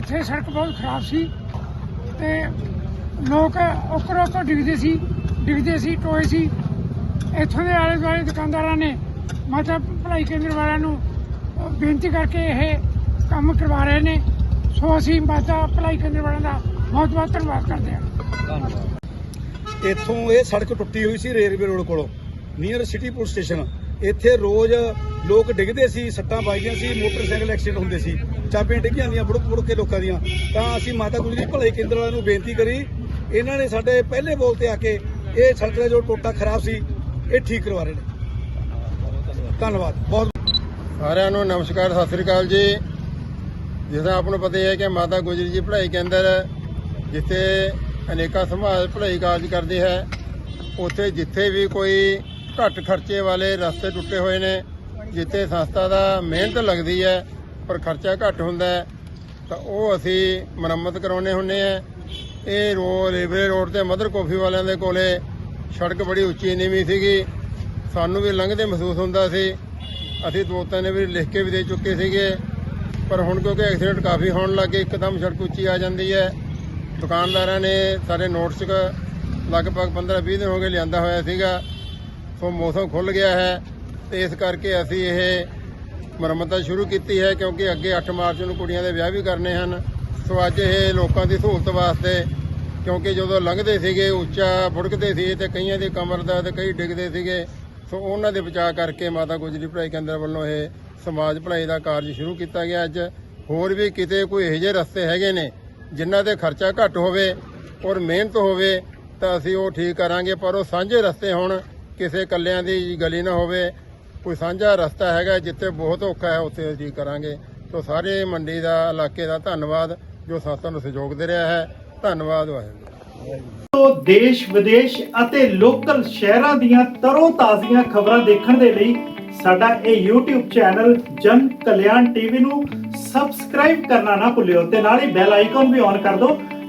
ਇੱਥੇ ਸੜਕ ਬਹੁਤ ਖਰਾਬ ਸੀ ਤੇ ਲੋਕ ਉੱਕਰ ਉੱਕਰ ਡਿੱਗਦੇ ਸੀ ਡਿੱਗਦੇ ਸੀ, ਟੋਏ ਸੀ। ਇੱਥੋਂ ਦੇ ਆਲੇ ਦੁਆਲੇ ਦੁਕਾਨਦਾਰਾਂ ਨੇ ਮਾਤਾ ਭਲਾਈ ਕੇਂਦਰ ਵਾਲਿਆਂ ਨੂੰ ਬੇਨਤੀ ਕਰਕੇ ਇਹ ਕੰਮ ਕਰਵਾ ਰਹੇ ਨੇ। ਸੋ ਅਸੀਂ ਮਾਤਾ ਭਲਾਈ ਕੇਂਦਰ ਵਾਲਿਆਂ ਦਾ ਬਹੁਤ ਬਹੁਤ ਧੰਨਵਾਦ ਕਰਦੇ ਹਾਂ। ਇੱਥੋਂ ਇਹ ਸੜਕ ਟੁੱਟੀ ਹੋਈ ਸੀ ਰੇਲਵੇ ਰੋਡ ਕੋਲੋਂ ਨੀਅਰ ਸਿਟੀ ਪੁਲਿਸ ਸਟੇਸ਼ਨ ਇੱਥੇ ਰੋਜ਼ ਲੋਕ ਡਿੱਗਦੇ ਸੀ, ਸੱਟਾਂ ਵੱਜਦੀਆਂ ਸੀ, ਮੋਟਰਸਾਈਕਲ ਐਕਸੀਡੈਂਟ ਹੁੰਦੇ ਸੀ। ਚਾਬੀਆਂ ਡਿੱਗੀਆਂ ਹੁੰਦੀਆਂ ਬੁੜਕ ਬੁੜਕ ਕੇ ਲੋਕਾਂ ਦੀਆਂ। ਤਾਂ ਅਸੀਂ ਮਾਤਾ ਗੁਜਰੀ ਭਲਾਈ ਕੇਂਦਰ ਵਾਲਿਆਂ ਨੂੰ ਬੇਨਤੀ ਕਰੀ, ਇਹਨਾਂ ਨੇ ਸਾਡੇ ਪਹਿਲੇ ਬੋਲ ਤੇ ਆ ਕੇ ਇਹ ਸੜਕ ਦਾ ਜੋ ਟੋਟਾ ਖਰਾਬ ਸੀ, ਇਹ ਠੀਕ ਕਰਵਾ ਰਹੇ ਨੇ। ਧੰਨਵਾਦ। ਬਹੁਤ ਸਾਰਿਆਂ ਨੂੰ ਨਮਸਕਾਰ, ਸਤਿ ਸ੍ਰੀ ਅਕਾਲ ਜੀ। ਜਿਵੇਂ ਆਪ ਨੂੰ ਪਤਾ ਹੀ ਹੈ ਕਿ ਮਾਤਾ ਗੁਜਰੀ ਜੀ ਪੜ੍ਹਾਈ ਕੇਂਦਰ, ਜਿੱਥੇ ਅਨੇਕਾਂ ਸਮਾਜ ਪੜ੍ਹਾਈ ਕਾਰਜ ਕਰਦੀ ਹੈ, ਉੱਥੇ ਜਿੱਥੇ ਵੀ ਕੋਈ ਘੱਟ ਖਰਚੇ ਵਾਲੇ ਰਸਤੇ ਟੁੱਟੇ ਹੋਏ ਨੇ, ਜਿੱਥੇ ਸੰਸਥਾ ਦਾ ਮਿਹਨਤ ਲੱਗਦੀ ਹੈ, ਪਰ ਖਰਚਾ ਘੱਟ ਹੁੰਦਾ ਹੈ, ਤਾਂ ਉਹ ਅਸੀਂ ਮੁਰੰਮਤ ਕਰਾਉਣੇ ਹੁੰਨੇ ਆ ਇਹ ਰੋ, ਰੇਲਵੇ ਰੋਡ ਤੇ ਮਦਰ ਕਾਫੀ ਵਾਲਿਆਂ ਦੇ ਕੋਲੇ ਸੜਕ ਬੜੀ ਉੱਚੀ ਨੀਵੀਂ ਸੀਗੀ। ਸਾਨੂੰ ਵੀ ਲੰਘਦੇ ਮਹਿਸੂਸ ਹੁੰਦਾ ਸੀ। ਅਸੀਂ ਦੋ ਨੇ ਵੀ ਲਿਖ ਕੇ ਵੀ ਦੇ ਚੁੱਕੇ ਸੀਗੇ, ਪਰ ਹੁਣ ਕਿਉਂਕਿ ਐਕਸੀਡੈਂਟ ਕਾਫੀ ਹੋਣ ਲੱਗੇ ਇੱਕਦਮ ਸੜਕ ਉੱਚੀ ਆ ਜਾਂਦੀ ਹੈ। ਦੁਕਾਨਦਾਰਾਂ ਨੇ ਸਾਰੇ ਨੋਟਸ ਲਗਭਗ 15-20 ਦਿਨ ਹੋ ਗਏ ਲਿਆਂਦਾ ਹੋਇਆ ਸੀਗਾ। ਸੋ ਮੌਸਮ ਖੁੱਲ ਗਿਆ ਹੈ ਤੇ ਇਸ ਕਰਕੇ ਅਸੀਂ ਇਹ ਮੁਰੰਮਤਾਂ ਸ਼ੁਰੂ ਕੀਤੀ ਹੈ ਕਿਉਂਕਿ ਅੱਗੇ 8 ਮਾਰਚ ਨੂੰ ਕੁੜੀਆਂ ਦੇ ਵਿਆਹ ਵੀ ਕਰਨੇ ਹਨ। ਸੋ ਅੱਜ ਇਹ ਲੋਕਾਂ ਦੀ ਸਹੂਲਤ ਵਾਸਤੇ ਕਿਉਂਕਿ ਜਦੋਂ ਲੰਘਦੇ ਸੀਗੇ, ਉੱਚਾ ਫੁੜਕਦੇ ਸੀ ਤੇ ਕਈਆਂ ਦੀ ਕਮਰ ਦਾ ਤੇ ਕਈ ਡਿੱਗਦੇ ਸੀਗੇ। ਸੋ ਉਹਨਾਂ ਦੇ ਬਚਾਅ ਕਰਕੇ ਮਾਤਾ ਗੁਜਰੀ ਭਲਾਈ ਕੇਂਦਰ ਵੱਲੋਂ ਇਹ ਸਮਾਜ ਭਲਾਈ ਦਾ ਕਾਰਜ ਸ਼ੁਰੂ ਕੀਤਾ ਗਿਆ ਅੱਜ। ਹੋਰ ਵੀ ਕਿਤੇ ਕੋਈ ਇਹੋ ਜਿਹੇ ਰਸਤੇ ਹੈਗੇ ਨੇ ਜਿਨ੍ਹਾਂ ਤੇ ਖਰਚਾ ਘੱਟ ਹੋਵੇ ਔਰ ਮਿਹਨਤ ਹੋਵੇ ਤਾਂ ਅਸੀਂ ਉਹ ਠੀਕ ਕਰਾਂਗੇ, ਪਰ ਉਹ ਸਾਂਝੇ ਰਸਤੇ ਹੋਣ ਕਿਸੇ ਕੱਲਿਆਂ ਦੀ ਗਲੀ ਨਾ ਹੋਵੇ, ਕੋਈ ਸਾਂਝਾ ਰਸਤਾ ਹੈਗਾ ਜਿੱਥੇ ਬਹੁਤ ਔਖਾ ਹੈ, ਉੱਥੇ ਅਸੀਂ ਕਰਾਂਗੇ। ਸੋ ਸਾਰੇ ਮੰਡੀ ਦਾ, ਇਲਾਕੇ ਦਾ ਧੰਨਵਾਦ, ਜੋ ਸੰਸਥਾ ਨੂੰ ਸਹਿਯੋਗ ਦੇ ਰਿਹਾ ਹੈ। ਧੰਨਵਾਦ, ਵਾਹਿਗੁਰੂ। ਦੇਸ਼, ਵਿਦੇਸ਼ ਅਤੇ ਲੋਕਲ ਸ਼ਹਿਰਾਂ ਦੀਆਂ ਤਰੋ ਤਾਜ਼ੀਆਂ ਖਬਰਾਂ ਦੇਖਣ ਦੇ ਲਈ ਸਾਡਾ ਇਹ YouTube ਚੈਨਲ ਜਨ ਕਲਿਆਣ ਟੀਵੀ ਨੂੰ ਸਬਸਕ੍ਰਾਈਬ ਕਰਨਾ ਨਾ ਭੁੱਲਿਓ ਤੇ ਨਾਲ ਹੀ ਬੈਲ ਆਈਕਨ ਵੀ ਔਨ ਕਰ ਦਿਓ।